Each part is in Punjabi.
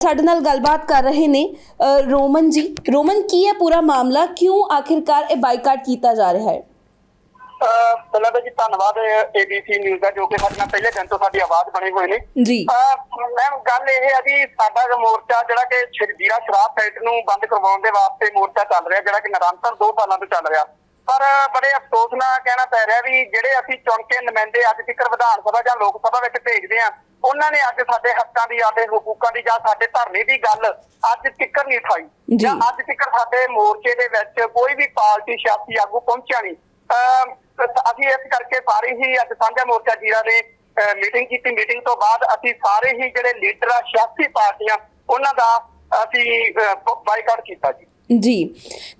ਸਾਡੇ ਨਾਲ ਗੱਲਬਾਤ ਕਰ ਰਹੇ ਨੇ ਅ, ਰੋਮਨ ਜੀ। ਰੋਮਨ ਕੀ ਹੈ ਪੂਰਾ ਮਾਮਲਾ ਕਿਉਂ ਆਖਿਰਕਾਰ ਇਹ ਬਾਈਕਾਟ ਕੀਤਾ ਜਾ ਰਿਹਾ ਹੈ? ਅਹ ਪਹਿਲਾਂ ਤਾਂ ਜੀ ਧੰਨਵਾਦ ਏਬੀਸੀ ਨਿਊਜ਼ ਦਾ ਜੋ ਕਿ ਸਾਡੇ ਨਾਲ ਪਹਿਲੇ ਦਿਨ ਤੋਂ ਸਾਡੀ ਆਵਾਜ਼ ਬਣੇ ਹੋਏ ਨੇ। ਜੀ। ਮੈਮ ਗੱਲ ਇਹ ਹੈ ਜੀ ਸਾਡਾ ਜੋ ਮੋਰਚਾ ਜਿਹੜਾ ਕਿ ਸ਼ਰਦੀਰਾ ਸ਼ਰਾਬ ਫੈਕਟਰੀ ਨੂੰ ਬੰਦ ਕਰਵਾਉਣ ਦੇ ਵਾਸਤੇ ਮੋਰਚਾ ਚੱਲ ਰਿਹਾ ਜਿਹੜਾ ਕਿ ਨਿਰੰਤਰ 2 ਸਾਲਾਂ ਤੋਂ ਚੱਲ ਰਿਹਾ। ਪਰ ਬੜੇ ਅਫਸੋਸ ਨਾਲ ਕਹਿਣਾ ਪੈ ਰਿਹਾ ਵੀ ਜਿਹੜੇ ਅਸੀਂ ਚੁਣ ਕੇ ਨੁਮਾਇੰਦੇ ਅੱਜ ਤੱਕ ਵਿਧਾਨ ਸਭਾ ਜਾਂ ਲੋਕ ਸਭਾ ਵਿੱਚ ਭੇਜਦੇ ਆ ਉਹਨਾਂ ਨੇ ਅੱਜ ਸਾਡੇ ਹੱਕਾਂ ਦੀ ਸਾਡੇ ਹਕੂਕਾਂ ਦੀ ਜਾਂ ਸਾਡੇ ਧਰਨੇ ਦੀ ਗੱਲ ਅੱਜ ਤੱਕ ਨਹੀਂ ਉਠਾਈ। ਜੀ। ਅੱਜ ਤੱਕ ਸਾਡੇ ਮੋਰਚੇ ਦੇ ਵਿੱਚ ਕੋਈ ਵੀ ਪਾਰਟੀ ਸਿਆਸੀ ਆਗੂ ਪਹੁੰਚਿਆ ਨਹੀਂ। ਅਸੀਂ ਇਸ ਕਰਕੇ ਸਾਰੇ ਹੀ ਅੱਜ ਸਾਂਝਾ ਮੋਰਚਾ ਜੀਰਾ ਨੇ ਮੀਟਿੰਗ ਕੀਤੀ। ਮੀਟਿੰਗ ਤੋਂ ਬਾਅਦ ਅਸੀਂ ਸਾਰੇ ਹੀ ਜਿਹੜੇ ਲੀਡਰ ਆ ਸਿਆਸੀ ਪਾਰਟੀਆਂ ਉਹਨਾਂ ਦਾ ਅਸੀਂ ਬਾਈਕਾਟ ਕੀਤਾ ਜੀ। ਜੀ।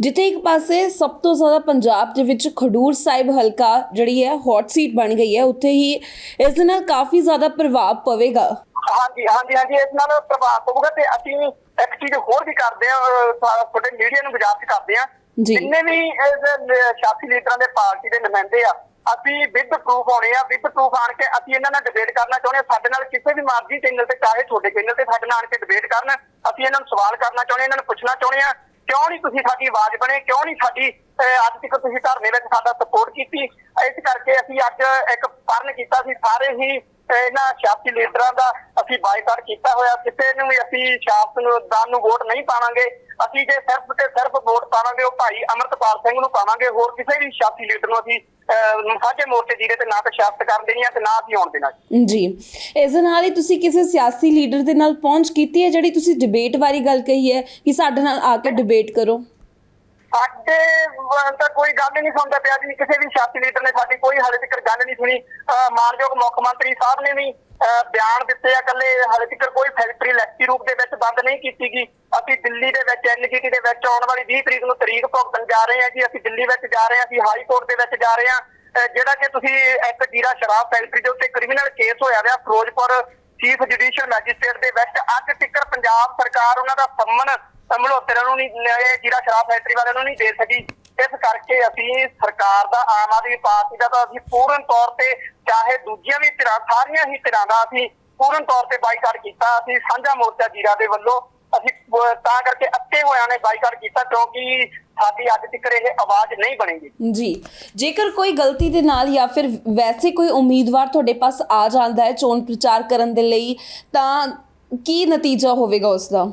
ਜਿੱਥੇ ਇੱਕ ਪਾਸੇ ਸਭ ਤੋਂ ਜ਼ਿਆਦਾ ਪੰਜਾਬ ਦੇ ਵਿੱਚ ਖਡੂਰ ਸਾਹਿਬ ਹਲਕਾ ਜਿਹੜੀ ਹੈ ਹੌਟ ਸੀਟ ਬਣ ਗਈ ਹੈ ਉੱਥੇ ਹੀ ਇਸ ਦੇ ਨਾਲ ਕਾਫੀ ਜ਼ਿਆਦਾ ਪ੍ਰਭਾਵ ਪਵੇਗਾ। ਹਾਂਜੀ ਹਾਂਜੀ ਹਾਂਜੀ ਇਸ ਨਾਲ ਪ੍ਰਭਾਵ ਪਊਗਾ ਤੇ ਅਸੀਂ ਇੱਕ ਚੀਜ਼ ਹੋਰ ਵੀ ਕਰਦੇ ਆ ਤੁਹਾਡੇ ਮੀਡੀਆ ਨੂੰ ਗੁਜ਼ਾਰਿਸ਼ ਕਰਦੇ ਆ। ਜਿੰਨੇ ਵੀ ਇਸ ਸਿਆਸੀ ਲੀਡਰਾਂ ਦੇ ਪਾਰਟੀ ਦੇ ਨੁਮਾਇੰਦੇ ਆ ਅਸੀਂ ਵਿਦ ਪ੍ਰੂਫ ਆਉਣੇ ਆ ਵਿਦ ਪ੍ਰੂਫ ਆਣ ਕੇ ਅਸੀਂ ਇਹਨਾਂ ਨਾਲ ਡਿਬੇਟ ਕਰਨਾ ਚਾਹੁੰਦੇ ਆ ਸਾਡੇ ਨਾਲ ਕਿਸੇ ਵੀ ਮਰਜ਼ੀ ਚੈਨਲ ਤੇ ਚਾਹੇ ਤੁਹਾਡੇ ਚੈਨਲ ਤੇ ਸਾਡੇ ਨਾਲ ਆਣ ਕੇ ਡਿਬੇਟ ਕਰਨ ਅਸੀਂ ਇਹਨਾਂ ਨੂੰ ਸਵਾਲ ਕਰਨਾ ਚਾਹੁੰਦੇ ਇਹਨਾਂ ਨੂੰ ਪੁੱਛਣਾ ਚਾਹੁੰਦੇ ਆ ਕਿਉਂ ਨਹੀਂ ਤੁਸੀਂ ਸਾਡੀ ਆਵਾਜ਼ ਬਣੇ? ਕਿਉਂ ਨਹੀਂ ਸਾਡੀ ਅੱਜ ਤੱਕ ਤੁਸੀਂ ਧਰਨੇ ਵਿੱਚ ਸਾਡਾ ਸਪੋਰਟ ਕੀਤੀ। ਇਸ ਕਰਕੇ ਅਸੀਂ ਅੱਜ ਇੱਕ ਪਰਨ ਕੀਤਾ ਸੀ। ਸਾਰੇ ਹੀ ਇਹਨਾਂ ਸਿਆਸੀ ਲੀਡਰਾਂ ਦਾ ਅਸੀਂ ਬਾਈਕਾਟ ਕੀਤਾ ਹੋਇਆ। ਕਿਸੇ ਨੂੰ ਵੀ ਅਸੀਂ ਸਿਆਸਤਦਾਨ ਨੂੰ ਵੋਟ ਨਹੀਂ ਪਾਵਾਂਗੇ। ਅਸੀਂ ਜੇ ਸਿਰਫ ਤੇ ਸਿਰਫ ਵੋਟ ਪਾਵਾਂਗੇ ਉਹ ਭਾਈ ਅਮਰਤਪਾਲ ਸਿੰਘ ਨੂੰ ਪਾਵਾਂਗੇ। ਹੋਰ ਕਿਸੇ ਵੀ ਸਿਆਸੀ ਲੀਡਰ ਨੂੰ ਅਸੀਂ ਅਹ, ਸਾਂਝੇ ਮੋਰਚੇ ਜੀਰੇ ਤੇ ਨਾ ਤਾਂ ਸਿਆਸਤ ਕਰਨ ਦੇਣੀ ਆ ਤੇ ਨਾ ਅਸੀਂ ਆਉਣ ਦੇਣਾ ਜੀ। ਇਸ ਦੇ ਨਾਲ ਹੀ ਤੁਸੀਂ ਕਿਸੇ ਸਿਆਸੀ ਲੀਡਰ ਦੇ ਨਾਲ ਪਹੁੰਚ ਕੀਤੀ ਹੈ ਜਿਹੜੀ ਤੁਸੀਂ ਡਿਬੇਟ ਬਾਰੇ ਗੱਲ ਕਹੀ ਹੈ ਕਿ ਸਾਡੇ ਨਾਲ ਆ ਕੇ ਡਿਬੇਟ ਕਰੋ? ਸਾਡੇ ਵੱਲ ਤਾਂ ਕੋਈ ਗੱਲ ਹੀ ਨਹੀਂ ਸੁਣਦਾ ਪਿਆ ਜੀ। ਕਿਸੇ ਵੀ ਸਿਆਸੀ ਲੀਡਰ ਨੇ ਸਾਡੀ ਕੋਈ ਹਾਲੇ ਤੱਕ ਗੱਲ ਨਹੀਂ ਸੁਣੀ। ਮਾਨਯੋਗ ਮੁੱਖ ਮੰਤਰੀ ਸਾਹਿਬ ਨੇ ਵੀ, ਅਹ ਬਿਆਨ ਦਿੱਤੇ ਆ ਕੱਲੇ ਹਾਲੇ ਤੱਕ ਕੋਈ ਫੈਕਟਰੀ ਲੈਕਚੀ ਰੂਪ ਦੇ ਵਿੱਚ ਬੰਦ ਨਹੀਂ ਕੀਤੀ ਗਈ। ਅਸੀਂ ਦਿੱਲੀ ਦੇ ਵਿੱਚ ਐਨਜੀਟੀ ਦੇ ਵਿੱਚ ਆਉਣ ਵਾਲੀ 20 ਤਰੀਕ ਨੂੰ ਤਰੀਕ ਭੁਗਤਣ ਜਾ ਰਹੇ ਹਾਂ ਜੀ। ਅਸੀਂ ਦਿੱਲੀ ਵਿੱਚ ਜਾ ਰਹੇ ਹਾਂ, ਅਸੀਂ ਹਾਈ ਕੋਰਟ ਦੇ ਵਿੱਚ ਜਾ ਰਹੇ ਹਾਂ। ਜਿਹੜਾ ਕਿ ਤੁਸੀਂ ਇੱਕ ਜੀਰਾ ਸ਼ਰਾਬ ਫੈਕਟਰੀ ਦੇ ਉੱਤੇ ਕ੍ਰਿਮੀਨਲ ਕੇਸ ਹੋਇਆ ਹੋਇਆ ਫਿਰੋਜ਼ਪੁਰ ਚੀਫ ਜੁਡੀਸ਼ੀਅਲ ਮੈਜਿਸਟ੍ਰੇਟ ਦੇ ਵਿੱਚ। ਅੱਜ ਤੱਕ ਪੰਜਾਬ ਸਰਕਾਰ ਉਹਨਾਂ ਦਾ ਸੰਮਨ ਮਲਹੋਤਰਾ ਨੂੰ ਨਹੀਂ ਇਹ ਸ਼ਰਾਬ ਫੈਕਟਰੀ ਵਾਲਿਆਂ ਨੂੰ ਨਹੀਂ ਦੇ ਸਕੀ। ਇਸ ਕਰਕੇ ਅਸੀਂ ਸਰਕਾਰ ਦਾ, ਆਮ ਆਦਮੀ ਪਾਰਟੀ ਦਾ ਤਾਂ ਅਸੀਂ ਪੂਰਨ ਤੌਰ ਤੇ ਚਾਹੇ ਦੂਜੀਆਂ ਵੀ ਧਿਰਾਂ, ਸਾਰੀਆਂ ਹੀ ਧਿਰਾਂ ਦਾ ਅਸੀਂ ਪੂਰਨ ਤੌਰ ਤੇ ਬਾਈਕਾਟ ਕੀਤਾ। ਅਸੀਂ ਸਾਂਝਾ ਮੋਰਚਾ ਜੀਰਾ ਦੇ ਵੱਲੋਂ ਅਸੀਂ ਤਾਂ ਕਰਕੇ ਅੱਕੇ ਹੋਇਆਂ ਨੇ ਬਾਈਕਾਟ ਕੀਤਾ, ਕਿਉਂਕਿ ਸਾਡੀ ਅੱਜ ਤੱਕ ਇਹ ਆਵਾਜ਼ ਨਹੀਂ ਬਣੇਗੀ। ਜੀ। ਜੇਕਰ ਕੋਈ ਗਲਤੀ ਦੇ ਨਾਲ ਜਾਂ ਫਿਰ ਵੈਸੇ ਕੋਈ ਉਮੀਦਵਾਰ ਤੁਹਾਡੇ ਪਾਸ ਆ ਜਾਂਦਾ ਹੈ ਚੋਣ ਪ੍ਰਚਾਰ ਕਰਨ ਦੇ ਲਈ, ਤਾਂ ਕੀ ਨਤੀਜਾ ਹੋਵੇਗਾ ਉਸ ਦਾ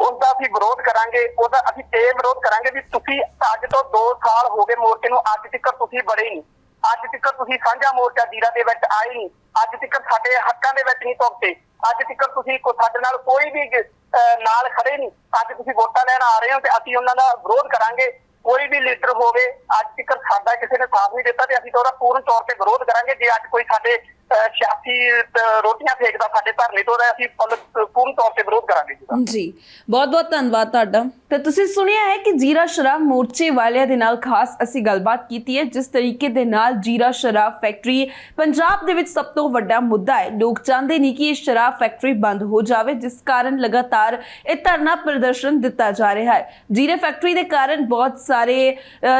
ਉਸ ਦਾ ਅਸੀਂ ਵਿਰੋਧ ਕਰਾਂਗੇ ਉਹਦਾ ਅਸੀਂ ਇਹ ਵਿਰੋਧ ਕਰਾਂਗੇ ਵੀ ਤੁਸੀਂ ਅੱਜ ਤੋਂ 2 ਸਾਲ ਹੋ ਗਏ ਮੋਰਚੇ ਨੂੰ ਅੱਜ ਤੱਕ ਤੁਸੀਂ ਬੜੇ ਨਹੀਂ। ਅੱਜ ਤੱਕ ਤੁਸੀਂ ਸਾਂਝਾ ਮੋਰਚਾ ਜੀਰਾ ਦੇ ਵਿੱਚ ਆਏ ਨਹੀਂ। ਅੱਜ ਤੱਕ ਸਾਡੇ ਹੱਕਾਂ ਦੇ ਵਿੱਚ ਨਹੀਂ ਪਹੁੰਚੇ ਅੱਜ ਤੱਕ ਤੁਸੀਂ ਕੋ ਸਾਡੇ ਨਾਲ ਕੋਈ ਵੀ ਅਹ, ਨਾਲ ਖੜੇ ਨਹੀਂ। ਅੱਜ ਤੁਸੀਂ ਵੋਟਾਂ ਲੈਣ ਆ ਰਹੇ ਹੋ ਤੇ ਅਸੀਂ ਉਹਨਾਂ ਦਾ ਵਿਰੋਧ ਕਰਾਂਗੇ। ਕੋਈ ਵੀ ਲੀਡਰ ਹੋਵੇ ਅੱਜ ਤੱਕ ਸਾਡਾ ਕਿਸੇ ਨੇ ਸਾਥ ਨਹੀਂ ਦਿੱਤਾ ਤੇ ਅਸੀਂ ਤਾਂ ਉਹਦਾ ਪੂਰਨ ਤੌਰ ਤੇ ਵਿਰੋਧ ਕਰਾਂਗੇ। ਜੇ ਅੱਜ ਕੋਈ ਸਾਡੇ ਸਿਆਸੀ ਰੋਟੀਆਂ ਫੇਕਦਾ ਸਾਡੇ ਧਰਨੇ ਤੋਂ ਉਹਦਾ ਅਸੀਂ ਪੂਰਨ ਤੌਰ ਤੇ ਵਿਰੋਧ ਕਰਾਂਗੇ ਜੀ ਜੀ ਬਹੁਤ ਬਹੁਤ ਧੰਨਵਾਦ ਤੁਹਾਡਾ। ਤੇ ਤੁਸੀਂ ਸੁਣਿਆ ਹੈ ਕਿ ਜੀਰਾ ਸ਼ਰਾਬ ਮੋਰਚੇ ਵਾਲਿਆਂ ਦੇ ਨਾਲ ਖਾਸ ਅਸੀਂ ਗੱਲਬਾਤ ਕੀਤੀ ਹੈ, ਜਿਸ ਤਰੀਕੇ ਦੇ ਨਾਲ ਜੀਰਾ ਸ਼ਰਾਬ ਫੈਕਟਰੀ ਪੰਜਾਬ ਦੇ ਵਿੱਚ ਸਭ ਤੋਂ ਵੱਡਾ ਮੁੱਦਾ ਹੈ। ਲੋਕ ਚਾਹੁੰਦੇ ਨਹੀਂ ਕਿ ਇਹ ਸ਼ਰਾਬ ਫੈਕਟਰੀ ਬੰਦ ਹੋ ਜਾਵੇ, ਜਿਸ ਕਾਰਨ ਲਗਾਤਾਰ ਇਹ ਧਰਨਾ ਪ੍ਰਦਰਸ਼ਨ ਦਿੱਤਾ ਜਾ ਰਿਹਾ ਹੈ। ਜੀਰੇ ਫੈਕਟਰੀ ਦੇ ਕਾਰਨ ਬਹੁਤ ਸਾਰੇ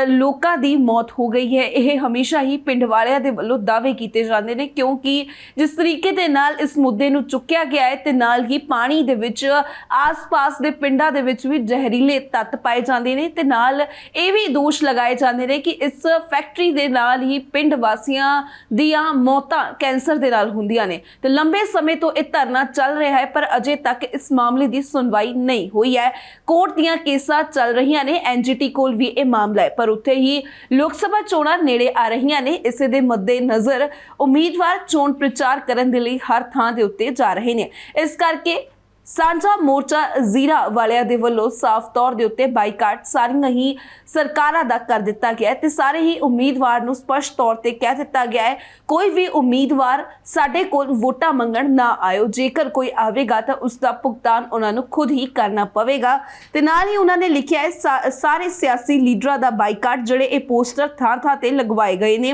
ਲੋਕਾਂ ਦੀ ਮੌਤ ਹੋ ਗਈ ਹੈ। ਇਹ ਹਮੇਸ਼ਾ ਹੀ ਪਿੰਡ ਵਾਲਿਆਂ ਦੇ ਵੱਲੋਂ ਦਾਅਵੇ ਕੀਤੇ ਜਾਂਦੇ ਨੇ ਕਿਉਂਕਿ ਜਿਸ ਤਰੀਕੇ ਦੇ ਨਾਲ ਇਸ ਮੁੱਦੇ ਨੂੰ ਚੁੱਕਿਆ ਗਿਆ ਹੈ ਤੇ ਨਾਲ ਹੀ ਪਾਣੀ ਦੇ ਵਿੱਚ, ਆਸ-ਪਾਸ ਦੇ ਪਿੰਡਾਂ ਦੇ ਵਿੱਚ ਵੀ ਜ਼ਹਿਰੀਲੇ ਤੱਤ ਪਾਏ ਜਾਂਦੇ ਨੇ ਤੇ ਨਾਲ ਇਹ ਵੀ ਦੋਸ਼ ਲਗਾਏ ਜਾਂਦੇ ਨੇ ਕਿ ਇਸ ਫੈਕਟਰੀ ਦੇ ਨਾਲ ਹੀ ਪਿੰਡ ਵਾਸੀਆਂ ਦੀਆਂ ਮੌਤਾਂ ਕੈਂਸਰ ਦੇ ਨਾਲ ਹੁੰਦੀਆਂ ਨੇ। ਤੇ ਲੰਬੇ ਸਮੇਂ ਤੋਂ ਇਹ ਧਰਨਾ ਚੱਲ ਰਿਹਾ ਹੈ, ਪਰ ਅਜੇ ਤੱਕ ਇਸ ਮਾਮਲੇ ਦੀ ਸੁਣਵਾਈ ਨਹੀਂ ਹੋਈ ਹੈ। ਕੋਰਟ ਦੀਆਂ ਕੇਸਾਂ ਚੱਲ ਰਹੀਆਂ ਨੇ ਐਨਜੀਟੀ ਕੋਲ ਵੀ ਇਹ ਮਾਮਲਾ ਹੈ, ਪਰ ਉੱਥੇ ਹੀ ਲੋਕ ਸਭਾ ਚੋਣਾਂ ਨੇੜੇ ਆ ਰਹੀਆਂ ਨੇ। ਇਸੇ ਦੇ ਮੱਦੇ ਨਜ਼ਰ ਉਮੀਦਵਾਰ ਚੋਣ ਪ੍ਰਚਾਰ ਕਰਨ ਦੇ ਲਈ ਹਰ ਥਾਂ ਦੇ ਉੱਤੇ ਜਾ ਰਹੇ ਨੇ। ਇਸ ਕਰਕੇ ਸਾਂਝਾ ਮੋਰਚਾ ਜ਼ੀਰਾ ਵਾਲਿਆਂ ਦੇ ਵੱਲੋਂ ਸਾਫ਼ ਤੌਰ ਦੇ ਉੱਤੇ ਬਾਈਕਾਟ ਸਾਰੀਆਂ ਹੀ ਸਰਕਾਰਾਂ ਦਾ ਕਰ ਦਿੱਤਾ ਗਿਆ ਹੈ ਤੇ ਸਾਰੇ ਹੀ ਉਮੀਦਵਾਰ ਨੂੰ ਸਪਸ਼ਟ ਤੌਰ ਤੇ ਕਹਿ ਦਿੱਤਾ ਗਿਆ ਹੈ, ਕੋਈ ਵੀ ਉਮੀਦਵਾਰ ਸਾਡੇ ਕੋਲ ਵੋਟਾਂ ਮੰਗਣ ਨਾ ਆਇਓ, ਜੇਕਰ ਕੋਈ ਆਵੇਗਾ ਤਾਂ ਉਸ ਦਾ ਭੁਗਤਾਨ ਉਹਨਾਂ ਨੂੰ ਖੁਦ ਹੀ ਕਰਨਾ ਪਵੇਗਾ। ਤੇ ਨਾਲ ਹੀ ਉਹਨਾਂ ਨੇ ਲਿਖਿਆ ਹੈ ਸਾਰੇ ਸਿਆਸੀ ਲੀਡਰਾਂ ਦਾ ਬਾਈਕਾਟ ਜਿਹੜੇ ਇਹ ਪੋਸਟਰ ਥਾਂ-ਥਾਂ ਤੇ ਲਗਵਾਏ ਗਏ ਨੇ।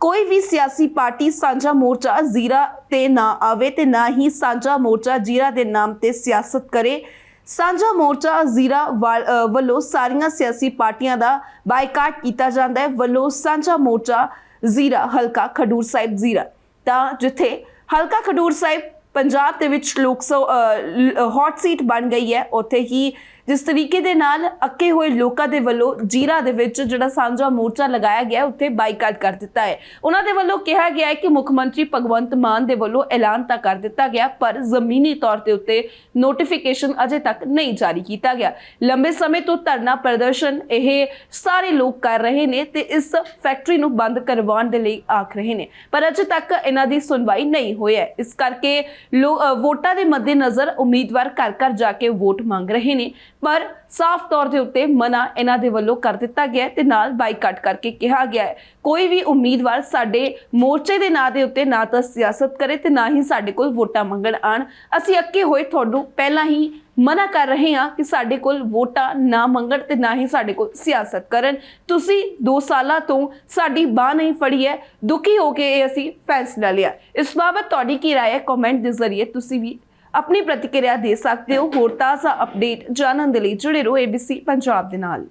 ਕੋਈ ਵੀ ਸਿਆਸੀ ਪਾਰਟੀ ਸਾਂਝਾ ਮੋਰਚਾ ਜ਼ੀਰਾ ਤੇ ਨਾ ਆਵੇ ਤੇ ਨਾ ਹੀ ਸਾਂਝਾ ਮੋਰਚਾ ਜ਼ੀਰਾ ਦੇ ਨਾਮ ਤੇ ਸਿਆਸਤ ਕਰੇ। ਸਾਂਝਾ ਮੋਰਚਾ ਜ਼ੀਰਾ ਵਾਲ- ਵੱਲੋਂ ਸਾਰੀਆਂ ਸਿਆਸੀ ਪਾਰਟੀਆਂ ਦਾ ਬਾਈਕਾਟ ਕੀਤਾ ਜਾਂਦਾ ਹੈ। ਵੱਲੋਂ ਸਾਂਝਾ ਮੋਰਚਾ ਜ਼ੀਰਾ ਹਲਕਾ ਖਡੂਰ ਸਾਹਿਬ ਜ਼ੀਰਾ। ਤਾਂ ਜਿੱਥੇ ਹਲਕਾ ਖਡੂਰ ਸਾਹਿਬ ਪੰਜਾਬ ਦੇ ਵਿੱਚ ਲੋਕ ਹੌਟ ਸੀਟ ਬਣ ਗਈ ਹੈ, ਉੱਥੇ ਹੀ ਜਿਸ ਤਰੀਕੇ ਦੇ ਨਾਲ ਅੱਕੇ ਹੋਏ ਲੋਕਾਂ ਦੇ ਵੱਲੋਂ ਜੀਰਾ ਦੇ ਵਿੱਚ ਜਿਹੜਾ ਸਾਂਝਾ ਮੋਰਚਾ ਲਗਾਇਆ ਗਿਆ, ਉੱਥੇ ਬਾਈਕਾਟ ਕਰ ਦਿੱਤਾ ਹੈ। ਉਹਨਾਂ ਦੇ ਵੱਲੋਂ ਕਿਹਾ ਗਿਆ ਹੈ ਕਿ ਮੁੱਖ ਮੰਤਰੀ ਭਗਵੰਤ ਮਾਨ ਦੇ ਵੱਲੋਂ ਐਲਾਨ ਤਾਂ ਕਰ ਦਿੱਤਾ ਗਿਆ, ਪਰ ਜ਼ਮੀਨੀ ਤੌਰ ਤੇ ਉੱਤੇ ਨੋਟੀਫਿਕੇਸ਼ਨ ਅਜੇ ਤੱਕ ਨਹੀਂ ਜਾਰੀ ਕੀਤਾ ਗਿਆ। ਲੰਬੇ ਸਮੇਂ ਤੋਂ ਧਰਨਾ ਪ੍ਰਦਰਸ਼ਨ ਇਹ ਸਾਰੇ ਲੋਕ ਕਰ ਰਹੇ ਨੇ ਤੇ ਇਸ ਫੈਕਟਰੀ ਨੂੰ ਬੰਦ ਕਰਵਾਉਣ ਦੇ ਲਈ ਆਖ ਰਹੇ ਨੇ। ਪਰ ਅਜੇ ਤੱਕ ਇਹਨਾਂ ਦੀ ਸੁਣਵਾਈ ਨਹੀਂ ਹੋਈ ਹੈ। ਇਸ ਕਰਕੇ ਲੋ- ਵੋਟਾਂ ਦੇ ਮੱਦੇਨਜ਼ਰ ਉਮੀਦਵਾਰ ਘਰ ਘਰ ਜਾ ਕੇ ਵੋਟ ਮੰਗ ਰਹੇ ਨੇ। ਪਰ ਸਾਫ਼ ਤੌਰ ਦੇ ਉੱਤੇ ਮਨਾ ਇਹਨਾਂ ਦੇ ਵੱਲੋਂ ਕਰ ਦਿੱਤਾ ਗਿਆ ਤੇ ਨਾਲ ਬਾਈਕਾਟ ਕਰਕੇ ਕਿਹਾ ਗਿਆ ਹੈ। ਕੋਈ ਵੀ ਉਮੀਦਵਾਰ ਸਾਡੇ ਮੋਰਚੇ ਦੇ ਨਾਂ ਦੇ ਉੱਤੇ ਨਾ ਤਾਂ ਸਿਆਸਤ ਕਰੇ ਤੇ ਨਾ ਹੀ ਸਾਡੇ ਕੋਲ ਵੋਟਾਂ ਮੰਗਣ ਆਣ ਅਸੀਂ ਅੱਕੇ ਹੋਏ ਤੁਹਾਨੂੰ ਪਹਿਲਾਂ ਹੀ ਮਨਾ ਕਰ ਰਹੇ ਹਾਂ ਕਿ ਸਾਡੇ ਕੋਲ ਵੋਟਾਂ ਨਾ ਮੰਗਣ ਤੇ ਨਾ ਹੀ ਸਾਡੇ ਕੋਲ ਸਿਆਸਤ ਕਰਨ। ਤੁਸੀਂ 2 ਸਾਲਾਂ ਤੋਂ ਸਾਡੀ ਬਾਹ ਨਹੀਂ ਫੜੀ ਹੈ। ਦੁਖੀ ਹੋ ਕੇ ਇਹ ਅਸੀਂ ਫੈਸਲਾ ਲਿਆ। ਇਸ ਬਾਬਤ ਤੁਹਾਡੀ ਕੀ ਰਾਏ ਹੈ? ਕਮੈਂਟ ਦੇ ਜ਼ਰੀਏ ਤੁਸੀਂ ਵੀ ਆਪਣੀ ਪ੍ਰਤੀਕਿਰਿਆ ਦੇ ਸਕਦੇ ਹੋ। ਹੋਰ ਤਾਜ਼ਾ ਅਪਡੇਟ ਜਾਣਨ ਦੇ ਲਈ ਜੁੜੇ ਰਹੋ ABC ਪੰਜਾਬ ਦੇ ਨਾਲ।